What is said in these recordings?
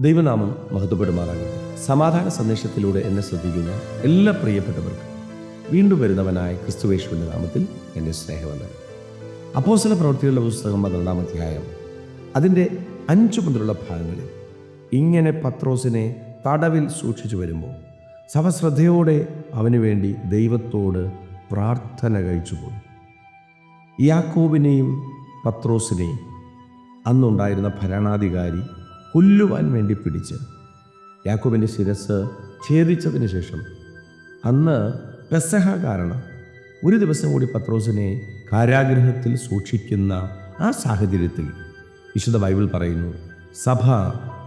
ദൈവനാമം മഹത്വപ്പെടുമാറാകട്ടെ. സമാധാന സന്ദേശത്തിലൂടെ എന്നെ ശ്രദ്ധിക്കുന്ന എല്ലാ പ്രിയപ്പെട്ടവർക്കും വീണ്ടും വരുന്നവനായ ക്രിസ്തുവേശുവിന്റെ നാമത്തിൽ എന്റെ സ്നേഹവന്ദനം. അപ്പോസല പ്രവൃത്തികളുടെ പുസ്തകം പന്ത്രണ്ടാം അധ്യായം. അതിന്റെ അഞ്ചു മുതലുള്ള ഭാഗങ്ങളിൽ ഇങ്ങനെ പത്രോസിനെ തടവിൽ സൂക്ഷിച്ചു വരുമ്പോൾ സഭശ്രദ്ധയോടെ അവന് വേണ്ടി ദൈവത്തോട് പ്രാർത്ഥന കഴിച്ചു പോയി. യാക്കോബിനെയും പത്രോസിനെയും അന്നുണ്ടായിരുന്ന ഭരണാധികാരി കൊല്ലുവാൻ വേണ്ടി പിടിച്ച്. യാക്കോബിന്റെ ശിരസ് ഛേദിച്ചതിന് ശേഷം അന്ന് പെസഹ കാരണം ഒരു ദിവസം കൂടി പത്രോസിനെ കാരാഗ്രഹത്തിൽ സൂക്ഷിക്കുന്ന ആ സാഹചര്യത്തിൽ വിശുദ്ധ ബൈബിൾ പറയുന്നു സഭ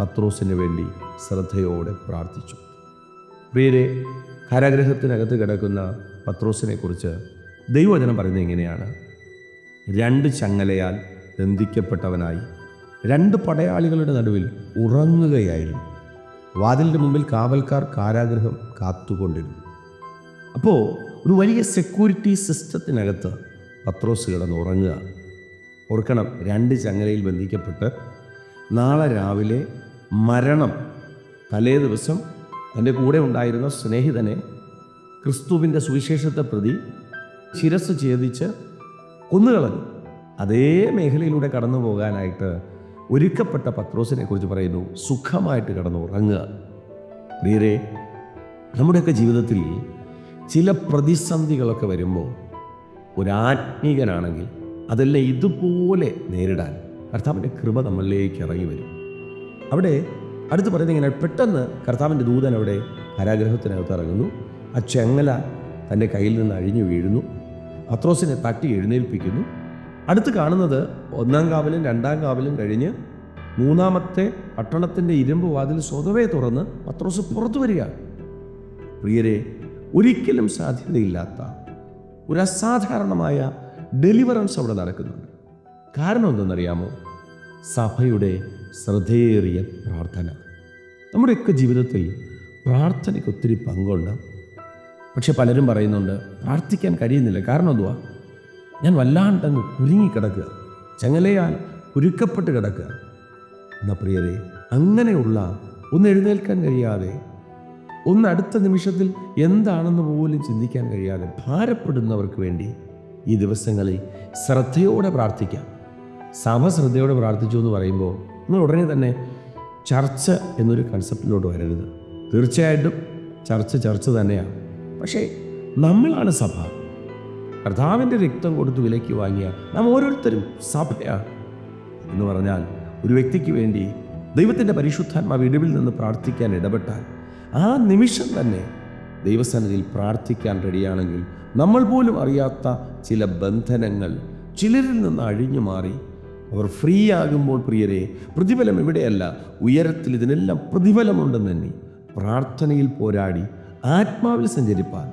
പത്രോസിന് വേണ്ടി ശ്രദ്ധയോടെ പ്രാർത്ഥിച്ചു. പ്രിയരെ കാരാഗ്രഹത്തിനകത്ത് കിടക്കുന്ന പത്രോസിനെക്കുറിച്ച് ദൈവവചനം പറയുന്നത് എങ്ങനെയാണ്? രണ്ട് ചങ്ങലയാൽ ബന്ധിക്കപ്പെട്ടവനായി രണ്ട് പടയാളികളുടെ നടുവിൽ ഉറങ്ങുകയായിരുന്നു. വാതിലിന്റെ മുമ്പിൽ കാവൽക്കാർ കാരാഗ്രഹം കാത്തുകൊണ്ടിരുന്നു. അപ്പോൾ ഒരു വലിയ സെക്യൂരിറ്റി സിസ്റ്റത്തിനകത്ത് പത്രോസ് കിടന്ന് ഉറങ്ങുക. ഓർക്കണം രണ്ട് ചങ്ങലയിൽ ബന്ധിക്കപ്പെട്ട് നാളെ രാവിലെ മരണം തലേ ദിവസം തന്റെ കൂടെ ഉണ്ടായിരുന്ന സ്നേഹിതനെ ക്രിസ്തുവിന്റെ സുവിശേഷത്തെ പ്രതി ശിരസ് ഛേദിച്ച് കൊന്നുകളഞ്ഞു. അതേ മേഖലയിലൂടെ കടന്നു പോകാനായിട്ട് ഒരുക്കപ്പെട്ട പത്രോസിനെ കുറിച്ച് പറയുന്നു സുഖമായിട്ട് കിടന്നു ഉറങ്ങുക നേരെ നമ്മുടെയൊക്കെ ജീവിതത്തിൽ ചില പ്രതിസന്ധികളൊക്കെ വരുമ്പോൾ ഒരാത്മീകനാണെങ്കിൽ അതെല്ലാം ഇതുപോലെ നേരിടാൻ കർത്താവിന്റെ കൃപ നമ്മളിലേക്ക് ഇറങ്ങി വരും. അവിടെ അടുത്ത് പറയുന്നത് ഇങ്ങനെ പെട്ടെന്ന് കർത്താവിന്റെ ദൂതൻ അവിടെ കാരാഗ്രഹത്തിനകത്ത് ഇറങ്ങുന്നു. ആ ചെങ്ങല തന്റെ കയ്യിൽ നിന്ന് അഴിഞ്ഞു വീഴുന്നു. പത്രോസിനെ തട്ടി എഴുന്നേൽപ്പിക്കുന്നു. അടുത്ത് കാണുന്നത് ഒന്നാം കാവലും രണ്ടാം കാവലും കഴിഞ്ഞ് മൂന്നാമത്തെ പട്ടണത്തിന്റെ ഇരുമ്പ് വാതിൽ സ്വതവേ തുറന്ന് പത്രോസ് പുറത്തു വരികയാണ്. പ്രിയരെ ഒരിക്കലും സാധ്യതയില്ലാത്ത ഒരു അസാധാരണമായ ഡെലിവറൻസ് അവിടെ നടക്കുന്നുണ്ട്. കാരണം എന്തെന്നറിയാമോ? സഭയുടെ ശ്രദ്ധേറിയ പ്രാർത്ഥന. നമ്മുടെയൊക്കെ ജീവിതത്തിൽ പ്രാർത്ഥനയ്ക്ക് ഒത്തിരി പങ്കുണ്ട്. പക്ഷെ പലരും പറയുന്നുണ്ട് പ്രാർത്ഥിക്കാൻ കഴിയുന്നില്ല. കാരണം എന്തുവാ? ഞാൻ വല്ലാണ്ടങ്ങ് കുരുങ്ങിക്കിടക്കുക. ചങ്ങലയാൽ കുരുക്കപ്പെട്ട് കിടക്കുക. എന്നാ പ്രിയരെ അങ്ങനെയുള്ള ഒന്ന് എഴുന്നേൽക്കാൻ കഴിയാതെ ഒന്ന് അടുത്ത നിമിഷത്തിൽ എന്താണെന്ന് പോലും ചിന്തിക്കാൻ കഴിയാതെ ഭാരപ്പെടുന്നവർക്ക് വേണ്ടി ഈ ദിവസങ്ങളിൽ ശ്രദ്ധയോടെ പ്രാർത്ഥിക്കാം. സഭ ശ്രദ്ധയോടെ പ്രാർത്ഥിച്ചു എന്ന് പറയുമ്പോൾ നമ്മൾ ഉടനെ തന്നെ ചർച്ച എന്നൊരു കൺസെപ്റ്റിലോട്ട് വരരുത്. തീർച്ചയായിട്ടും ചർച്ച ചർച്ച തന്നെയാണ്. പക്ഷേ നമ്മളാണ് സഭ. കർത്താവിന്റെ രക്തം കൊടുത്ത് വിലയ്ക്ക് വാങ്ങിയ നാം ഓരോരുത്തരും സഭയാണ് എന്ന് പറഞ്ഞാൽ ഒരു വ്യക്തിക്ക് വേണ്ടി ദൈവത്തിന്റെ പരിശുദ്ധാത്മാവ് ഇടിവിൽ നിന്ന് പ്രാർത്ഥിക്കാൻ ഇടപെട്ടാൽ ആ നിമിഷം തന്നെ ദൈവസന്നിധിയിൽ പ്രാർത്ഥിക്കാൻ റെഡിയാണെങ്കിൽ നമ്മൾ പോലും അറിയാത്ത ചില ബന്ധനങ്ങൾ ചിലരിൽ നിന്ന് അഴിഞ്ഞു മാറി. അവർ ഫ്രീ ആകുമ്പോൾ പ്രിയരെ പ്രതിഫലം ഇവിടെയല്ല. ഉയരത്തിൽ ഇതിനെല്ലാം പ്രതിഫലമുണ്ടെന്ന് തന്നെ പ്രാർത്ഥനയിൽ പോരാടി ആത്മാവിൽ സഞ്ചരിപ്പാൻ